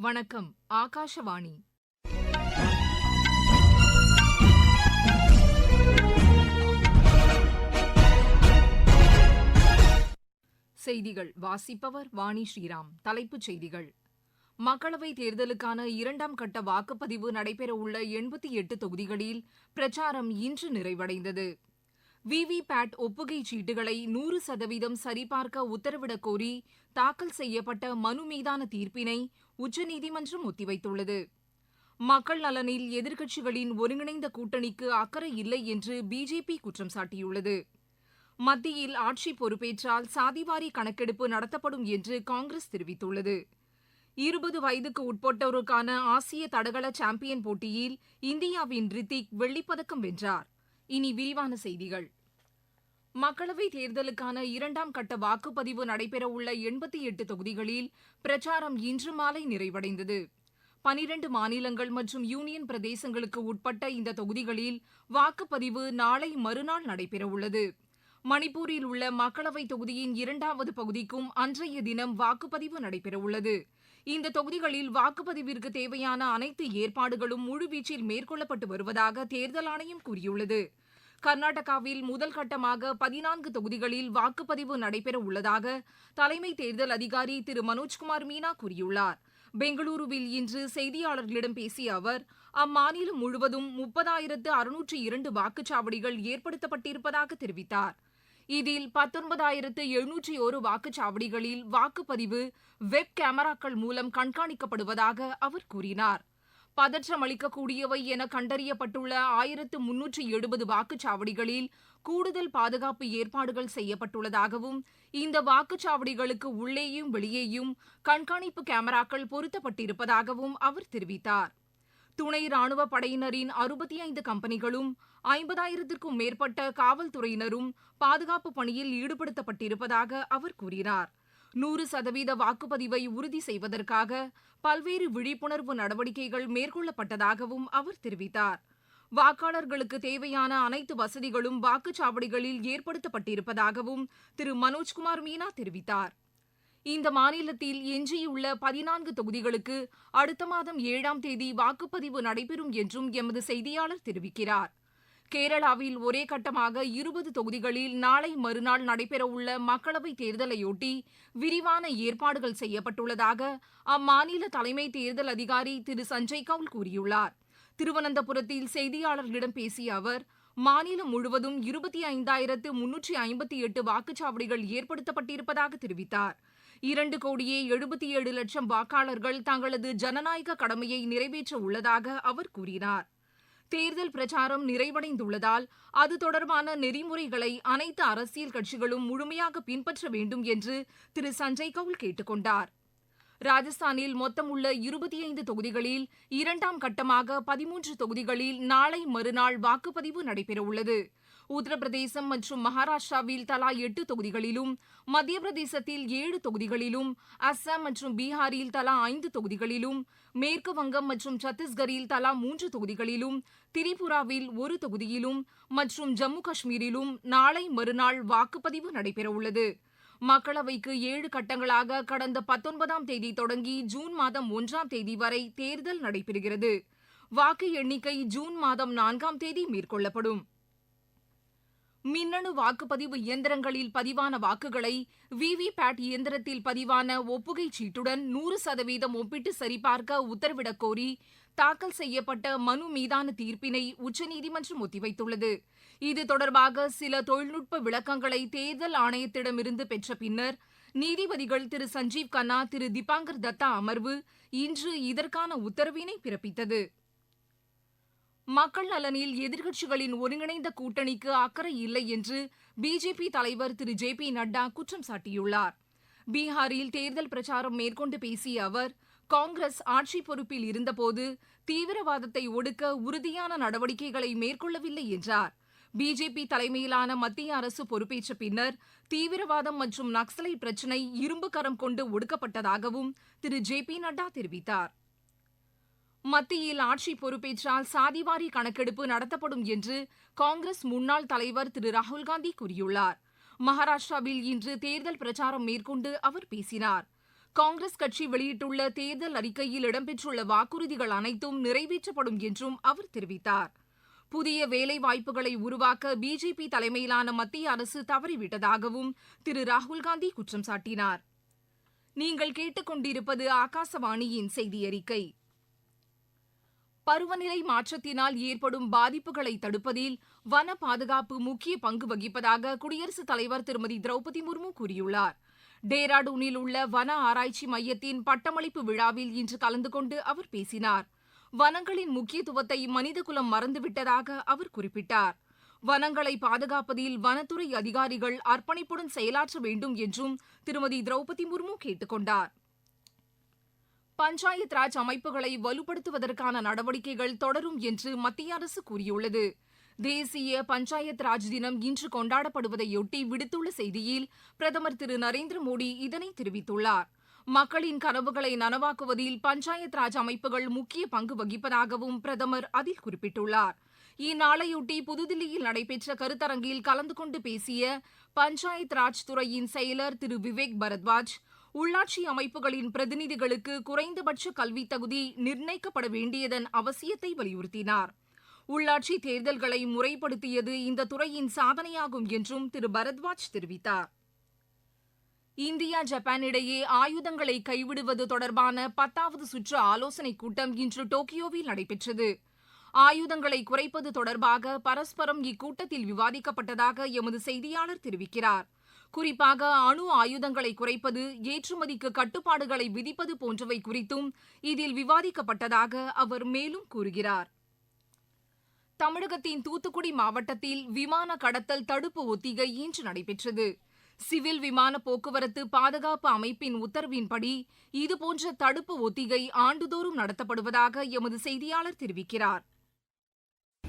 வணக்கம் ஆகாஷவாணி. செய்திகள் வாசிப்பவர் வாணி ஸ்ரீராம். தலைப்புச் செய்திகள். மக்களவைத் தேர்தலுக்கான இரண்டாம் கட்ட வாக்குப்பதிவு நடைபெறவுள்ள எண்பத்தி எட்டு தொகுதிகளில் பிரச்சாரம் இன்று நிறைவடைந்தது. விவிபேட் ஒப்புகைச் சீட்டுகளை நூறு சதவீதம் சரிபார்க்க உத்தரவிடக் கோரி தாக்கல் செய்யப்பட்ட மனு மீதான தீர்ப்பினை உச்சநீதிமன்றம் ஒத்திவைத்துள்ளது. மக்கள் நலனில் எதிர்க்கட்சிகளின் ஒருங்கிணைந்த கூட்டணிக்கு அக்கறை இல்லை என்று பிஜேபி குற்றம் சாட்டியுள்ளது. மத்தியில் ஆட்சி பொறுப்பேற்றால் சாதிவாரி கணக்கெடுப்பு நடத்தப்படும் என்று காங்கிரஸ் தெரிவித்துள்ளது. இருபது வயதுக்கு உட்பட்டோருக்கான ஆசிய தடகள சாம்பியன் போட்டியில் இந்தியாவின் ரித்திக் வெள்ளிப்பதக்கம் வென்றார். இனி விரிவான செய்திகள். மக்களவைத் தேர்தலுக்கான இரண்டாம் கட்ட வாக்குப்பதிவு நடைபெறவுள்ள எண்பத்தி எட்டு தொகுதிகளில் பிரச்சாரம் இன்று மாலை நிறைவடைந்தது. பனிரண்டு மாநிலங்கள் மற்றும் யூனியன் பிரதேசங்களுக்கு உட்பட்ட இந்த தொகுதிகளில் வாக்குப்பதிவு நாளை மறுநாள் நடைபெறவுள்ளது. மணிப்பூரில் உள்ள மக்களவைத் தொகுதியின் இரண்டாவது பகுதிக்கும் அன்றைய தினம் வாக்குப்பதிவு நடைபெறவுள்ளது. இந்த தொகுதிகளில் வாக்குப்பதிவிற்கு தேவையான அனைத்து ஏற்பாடுகளும் முழுவீச்சில் மேற்கொள்ளப்பட்டு வருவதாக தேர்தல் ஆணையம் கூறியுள்ளது. கர்நாடகாவில் முதல் கட்டமாக பதினான்கு தொகுதிகளில் வாக்குப்பதிவு நடைபெற உள்ளதாக தலைமை தேர்தல் அதிகாரி திரு. மனோஜ்குமார் மீனா கூறியுள்ளார். பெங்களூருவில் இன்று செய்தியாளர்களிடம் பேசிய அவர் அம்மாநிலம் முழுவதும் முப்பதாயிரத்து அறுநூற்று இரண்டு வாக்குச்சாவடிகள் ஏற்படுத்தப்பட்டிருப்பதாக தெரிவித்தார். இதில் பத்தொன்பதாயிரத்து எழுநூற்றி ஒரு வாக்குச்சாவடிகளில் வாக்குப்பதிவு வெப் கேமராக்கள் மூலம் கண்காணிக்கப்படுவதாக அவர் கூறினார். பதற்றம் அளிக்கக்கூடியவை என கண்டறியப்பட்டுள்ள ஆயிரத்து முன்னூற்றி எழுபது வாக்குச்சாவடிகளில் கூடுதல் பாதுகாப்பு ஏற்பாடுகள் செய்யப்பட்டுள்ளதாகவும் இந்த வாக்குச்சாவடிகளுக்கு உள்ளேயும் வெளியேயும் கண்காணிப்பு கேமராக்கள் பொருத்தப்பட்டிருப்பதாகவும் அவர் தெரிவித்தார். துணை ராணுவ படையினரின் அறுபத்தி ஐந்து கம்பெனிகளும் ஐம்பதாயிரத்திற்கும் மேற்பட்ட காவல்துறையினரும் பாதுகாப்பு பணியில் ஈடுபடுத்தப்பட்டிருப்பதாக அவர் கூறினார். நூறு சதவீத வாக்குப்பதிவை உறுதி செய்வதற்காக பல்வேறு விழிப்புணர்வு நடவடிக்கைகள் மேற்கொள்ளப்பட்டதாகவும் அவர் தெரிவித்தார். வாக்காளர்களுக்கு தேவையான அனைத்து வசதிகளும் வாக்குச்சாவடிகளில் ஏற்படுத்தப்பட்டிருப்பதாகவும் திரு. மனோஜ்குமார் மீனா தெரிவித்தார். இந்த மாநிலத்தில் எஞ்சியுள்ள பதினான்கு தொகுதிகளுக்கு அடுத்த மாதம் ஏழாம் தேதி வாக்குப்பதிவு நடைபெறும் என்றும் எமது செய்தியாளர் தெரிவிக்கிறார். கேரளாவில் ஒரே கட்டமாக இருபது தொகுதிகளில் நாளை மறுநாள் நடைபெறவுள்ள மக்களவைத் தேர்தலையொட்டி விரிவான ஏற்பாடுகள் செய்யப்பட்டுள்ளதாக அம்மாநில தலைமை தேர்தல் அதிகாரி திரு சஞ்சய் கவுல் கூறியுள்ளார். திருவனந்தபுரத்தில் செய்தியாளர்களிடம் பேசிய அவர் மாநிலம் முழுவதும் இருபத்தி ஐந்தாயிரத்து முன்னூற்றி ஐம்பத்தி எட்டு வாக்குச்சாவடிகள் ஏற்படுத்தப்பட்டிருப்பதாக தெரிவித்தார். இரண்டு கோடியே எழுபத்தி ஏழு லட்சம் வாக்காளர்கள் தங்களது ஜனநாயக கடமையை நிறைவேற்ற உள்ளதாக அவர் கூறினார். தேர்தல் பிரச்சாரம் நிறைவடைந்துள்ளதால் அது தொடர்பான நெறிமுறைகளை அனைத்து அரசியல் கட்சிகளும் முழுமையாக பின்பற்ற வேண்டும் என்று திரு. சஞ்சய் கவுல் கேட்டுக் கொண்டார் ராஜஸ்தானில் மொத்தம் உள்ள இருபத்தி ஐந்து தொகுதிகளில் இரண்டாம் கட்டமாக பதிமூன்று தொகுதிகளில் நாளை மறுநாள் வாக்குப்பதிவு நடைபெறவுள்ளது. உத்தரப்பிரதேசம் மற்றும் மகாராஷ்டிராவில் தலா எட்டு தொகுதிகளிலும் மத்திய பிரதேசத்தில் ஏழு தொகுதிகளிலும் அஸ்ஸாம் மற்றும் பீகாரில் தலா ஐந்து தொகுதிகளிலும் மேற்கு வங்கம் மற்றும் சத்தீஸ்கரில் தலா மூன்று தொகுதிகளிலும் திரிபுராவில் ஒரு தொகுதியிலும் மற்றும் ஜம்மு காஷ்மீரிலும் நாளை மறுநாள் வாக்குப்பதிவு நடைபெறவுள்ளது. மக்களவைக்கு ஏழு கட்டங்களாக கடந்த பத்தொன்பதாம் தேதி தொடங்கி ஜூன் மாதம் ஒன்றாம் தேதி வரை தேர்தல் நடைபெறுகிறது. வாக்கு எண்ணிக்கை ஜூன் மாதம் நான்காம் தேதி மேற்கொள்ளப்படும். மின்னணு வாக்குப்பதிவு இயந்திரங்களில் பதிவான வாக்குகளை விவிபேட் இயந்திரத்தில் பதிவான ஒப்புகைச் சீட்டுடன் நூறு சதவீதம் ஒப்பிட்டு சரிபார்க்க உத்தரவிடக் கோரி தாக்கல் செய்யப்பட்ட மனு மீதான தீர்ப்பினை உச்சநீதிமன்றம் ஒத்திவைத்துள்ளது. இது தொடர்பாக சில தொழில்நுட்ப விளக்கங்களை தேர்தல் ஆணையத்திடமிருந்து பெற்ற பின்னர் நீதிபதிகள் திரு சஞ்சீவ் கன்னா திரு திபாங்கர் தத்தா அமர்வு இன்று இதற்கான உத்தரவினை பிறப்பித்தது. மக்கள் நலனில் எதிர்க்கட்சிகளின் ஒருங்கிணைந்த கூட்டணிக்கு அக்கறை இல்லை என்று பிஜேபி தலைவர் திரு ஜே பி நட்டா குற்றம் சாட்டியுள்ளார். பீகாரில் தேர்தல் பிரச்சாரம் மேற்கொண்டு பேசிய அவர் காங்கிரஸ் ஆட்சி பொறுப்பில் இருந்தபோது தீவிரவாதத்தை ஒடுக்க உறுதியான நடவடிக்கைகளை மேற்கொள்ளவில்லை என்றார். பிஜேபி தலைமையிலான மத்திய அரசு பொறுப்பேற்ற பின்னர் தீவிரவாதம் மற்றும் நக்சலைட் பிரச்சினை இரும்பு கரம் கொண்டு ஒடுக்கப்பட்டதாகவும் திரு ஜே பி நட்டா தெரிவித்தார். மத்தியில் ஆட்சி பொறுப்பேற்றால் சாதிவாரி கணக்கெடுப்பு நடத்தப்படும் என்று காங்கிரஸ் முன்னாள் தலைவர் திரு ராகுல்காந்தி கூறியுள்ளார். மகாராஷ்டிராவில் இன்று தேர்தல் பிரச்சாரம் மேற்கொண்டு அவர் பேசினார். காங்கிரஸ் கட்சி வெளியிட்டுள்ள தேர்தல் அறிக்கையில் இடம்பெற்றுள்ள வாக்குறுதிகள் அனைத்தும் நிறைவேற்றப்படும் என்றும் அவர் தெரிவித்தார். புதிய வேலைவாய்ப்புகளை உருவாக்க பிஜேபி தலைமையிலான மத்திய அரசு தவறிவிட்டதாகவும் திரு ராகுல்காந்தி குற்றம் சாட்டினார். நீங்கள் கேட்டுக்கொண்டிருப்பது ஆகாசவாணியின் செய்தி அறிக்கை பருவநிலை மாற்றத்தினால் ஏற்படும் பாதிப்புகளை தடுப்பதில் வன பாதுகாப்பு முக்கிய பங்கு வகிப்பதாக குடியரசுத் தலைவர் திருமதி திரௌபதி முர்மு கூறியுள்ளார். டேராடூனில் உள்ள வன ஆராய்ச்சி மையத்தின் பட்டமளிப்பு விழாவில் இன்று கலந்து கொண்டு அவர் பேசினார். வனங்களின் முக்கியத்துவத்தை மனிதகுலம் மறந்துவிட்டதாக அவர் குறிப்பிட்டார். வனங்களை பாதுகாப்பதில் வனத்துறை அதிகாரிகள் அர்ப்பணிப்புடன் செயலாற்ற வேண்டும் என்றும் திருமதி திரௌபதி முர்மு கேட்டுக்கொண்டார். பஞ்சாயத் ராஜ் அமைப்புகளை வலுப்படுத்துவதற்கான நடவடிக்கைகள் தொடரும் என்று மத்திய அரசு கூறியுள்ளது. தேசிய பஞ்சாயத் ராஜ் தினம் இன்று கொண்டாடப்படுவதையொட்டி விடுத்துள்ள செய்தியில் பிரதமர் திரு நரேந்திர மோடி இதனை தெரிவித்துள்ளார். மக்களின் கனவுகளை நனவாக்குவதில் பஞ்சாயத் ராஜ் அமைப்புகள் முக்கிய பங்கு வகிப்பதாகவும் பிரதமர் அதில் குறிப்பிட்டுள்ளார். இந்நாளையொட்டி புதுதில்லியில் நடைபெற்ற கருத்தரங்கில் கலந்து கொண்டு பேசிய பஞ்சாயத் ராஜ் துறையின் செயலர் திரு விவேக் பரத்வாஜ் உள்ளாட்சி அமைப்புகளின் பிரதிநிதிகளுக்கு குறைந்தபட்ச கல்வித் தகுதி நிர்ணயிக்கப்பட வேண்டியதன் அவசியத்தை வலியுறுத்தினார். உள்ளாட்சி தேர்தல்களை முறைப்படுத்தியது இந்த துறையின் சாதனையாகும் என்றும் திரு. பரத்வாஜ் தெரிவித்தார். இந்தியா ஜப்பான் இடையே ஆயுதங்களை கைவிடுவது தொடர்பான பத்தாவது சுற்று ஆலோசனைக் கூட்டம் இன்று டோக்கியோவில் நடைபெற்றது. ஆயுதங்களை குறைப்பது தொடர்பாக பரஸ்பரம் இக்கூட்டத்தில் விவாதிக்கப்பட்டதாக எமது செய்தியாளர் தெரிவிக்கிறார். குறிப்பாக அணு ஆயுதங்களை குறைப்பது ஏற்றுமதிக்கு கட்டுப்பாடுகளை விதிப்பது போன்றவை குறித்தும் இதில் விவாதிக்கப்பட்டதாக அவர் மேலும் கூறுகிறார். தமிழகத்தின் தூத்துக்குடி மாவட்டத்தில் விமான கடத்தல் தடுப்பு ஒத்திகை இன்று நடைபெற்றது. சிவில் விமான போக்குவரத்து பாதுகாப்பு அமைப்பின் உத்தரவின்படி இதுபோன்ற தடுப்பு ஒத்திகை ஆண்டுதோறும் நடத்தப்படுவதாக எமது செய்தியாளர் தெரிவிக்கிறார்.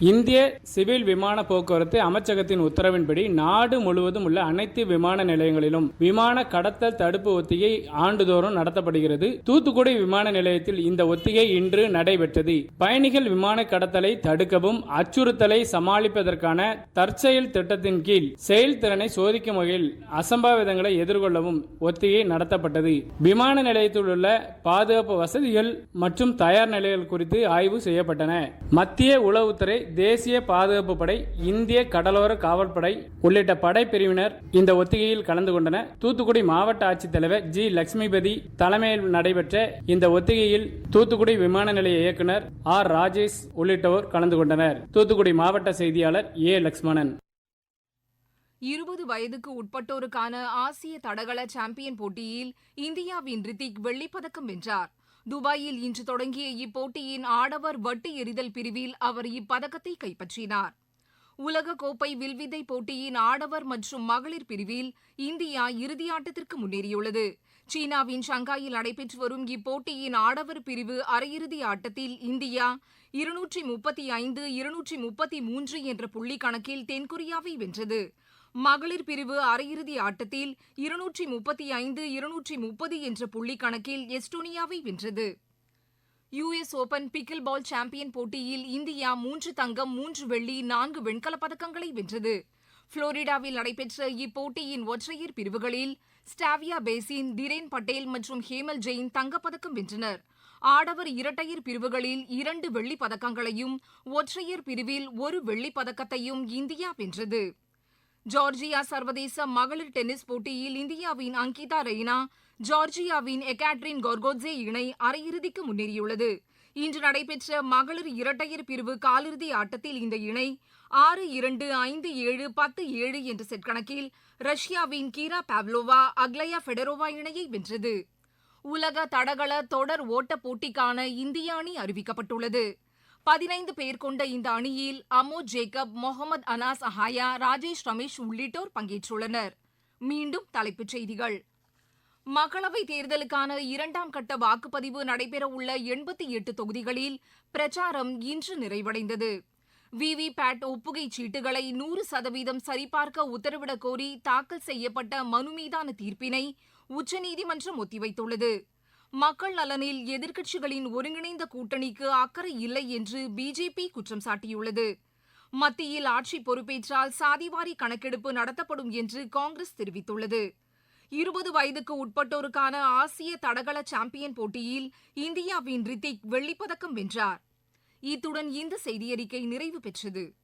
இந்திய சிவில் விமான போக்குவரத்து அமைச்சகத்தின் உத்தரவின்படி நாடு முழுவதும் உள்ள அனைத்து விமான நிலையங்களிலும் விமான கடத்தல் தடுப்பு ஒத்திகை ஆண்டுதோறும் நடத்தப்படுகிறது. தூத்துக்குடி விமான நிலையத்தில் இந்த ஒத்திகை இன்று நடைபெற்றது. பயணிகள் விமான கடத்தலை தடுக்கவும் அச்சுறுத்தலை சமாளிப்பதற்கான தற்செயல் திட்டத்தின் கீழ் செயல்திறனை சோதிக்கும் வகையில் அசம்பாவிதங்களை எதிர்கொள்ளவும் ஒத்திகை நடத்தப்பட்டது. விமான நிலையத்தில் உள்ள பாதுகாப்பு வசதிகள் மற்றும் தயார் நிலைகள் குறித்து ஆய்வு செய்யப்பட்டன. மத்திய உளவுத்துறை தேசிய பாதுகாப்பு படை இந்திய கடலோர காவல்படை உள்ளிட்ட படைப்பிரிவினர் இந்த ஒத்திகையில் கலந்து கொண்டனர். தூத்துக்குடி மாவட்ட ஆட்சித்தலைவர் ஜி. லட்சுமிபதி தலைமையில் நடைபெற்ற இந்த ஒத்திகையில் தூத்துக்குடி விமான நிலைய இயக்குனர் ஆர். ராஜேஷ் உள்ளிட்டோர் கலந்து கொண்டனர். தூத்துக்குடி மாவட்ட செய்தியாளர் ஏ. லக்ஷ்மணன். இருபது வயதுக்கு உட்பட்டோருக்கான ஆசிய தடகள சாம்பியன் போட்டியில் இந்தியாவின் ரித்திக் வெள்ளிப்பதக்கம் வென்றார். துபாயில் இன்று தொடங்கிய இப்போட்டியின் ஆடவர் வட்டு எறிதல் பிரிவில் அவர் இப்பதக்கத்தை கைப்பற்றினார். உலகக்கோப்பை வில்வித்தை போட்டியின் ஆடவர் மற்றும் மகளிர் பிரிவில் இந்தியா இறுதியாட்டத்திற்கு முன்னேறியுள்ளது. சீனாவின் ஷங்காயில் நடைபெற்று வரும் இப்போட்டியின் ஆடவர் பிரிவு அரையிறுதி ஆட்டத்தில் இந்தியா இருநூற்றி முப்பத்தி ஐந்து இருநூற்றி முப்பத்தி மூன்று என்ற புள்ளி கணக்கில் தென்கொரியாவை வென்றது. மகளிர் பிரிவு அரையிறுதி ஆட்டத்தில் இருநூற்றி முப்பத்தி ஐந்து இருநூற்றி முப்பது என்ற புள்ளி கணக்கில் எஸ்டோனியாவை வென்றது. யுஎஸ் ஓபன் பிக்கில் பால் சாம்பியன் போட்டியில் இந்தியா மூன்று தங்கம் மூன்று வெள்ளி நான்கு வெண்கலப் பதக்கங்களை வென்றது. புளோரிடாவில் நடைபெற்ற இப்போட்டியின் ஒற்றையர் பிரிவுகளில் ஸ்டாவியா பேசின் திரேன் பட்டேல் மற்றும் ஹேமல் ஜெயின் தங்கப்பதக்கம் வென்றனர். ஆடவர் இரட்டையர் பிரிவுகளில் இரண்டு வெள்ளிப் பதக்கங்களையும் ஒற்றையர் பிரிவில் ஒரு வெள்ளிப் பதக்கத்தையும் இந்தியா வென்றது. ஜார்ஜியா சர்வதேச மகளிர் டென்னிஸ் போட்டியில் இந்தியாவின் அங்கிதா ரெய்னா ஜார்ஜியாவின் எகாட்ரின் கொர்கோட்ஸே இணை அரையிறுதிக்கு முன்னேறியுள்ளது. இன்று நடைபெற்ற மகளிர் இரட்டையர் பிரிவு காலிறுதி ஆட்டத்தில் இந்த இணை ஆறு இரண்டு ஐந்து ஏழு பத்து ஏழு என்ற செட் கணக்கில் ரஷ்யாவின் கீரா பாவ்லோவா அக்லயா ஃபெடரோவா இணையை வென்றது. உலக தடகள தொடர் ஓட்டப் போட்டிக்கான இந்திய அணி அறிவிக்கப்பட்டுள்ளது. பதினைந்து பேர் கொண்ட இந்த அணியில் அமோத் ஜேக்கப் முகமது அனாஸ் அஹாயா ராஜேஷ் ரமேஷ் உள்ளிட்டோர் பங்கேற்றுள்ளனர். மீண்டும் தலைப்புச் செய்திகள். மக்களவைத் தேர்தலுக்கான இரண்டாம் கட்ட வாக்குப்பதிவு நடைபெறவுள்ள எண்பத்தி எட்டு தொகுதிகளில் பிரச்சாரம் இன்று நிறைவடைந்தது. விவிபேட் ஒப்புகைச் சீட்டுகளை நூறு சதவீதம் சரிபார்க்க உத்தரவிடக் கோரி தாக்கல் செய்யப்பட்ட மனு மீதான தீர்ப்பினை உச்சநீதிமன்றம் ஒத்திவைத்துள்ளது. மக்கள் நலனில் எதிர்க்கட்சிகளின் ஒருங்கிணைந்த கூட்டணிக்கு அக்கறை இல்லை என்று பிஜேபி குற்றம் சாட்டியுள்ளது. மத்தியில் ஆட்சி பொறுப்பேற்றால் சாதிவாரி கணக்கெடுப்பு நடத்தப்படும் என்று காங்கிரஸ் தெரிவித்துள்ளது. இருபது வயதுக்கு உட்பட்டோருக்கான ஆசிய தடகள சாம்பியன் போட்டியில் இந்தியாவின் ரித்திக் வெள்ளிப்பதக்கம் வென்றார். இத்துடன் இந்த செய்தியறிக்கை நிறைவு பெற்றது.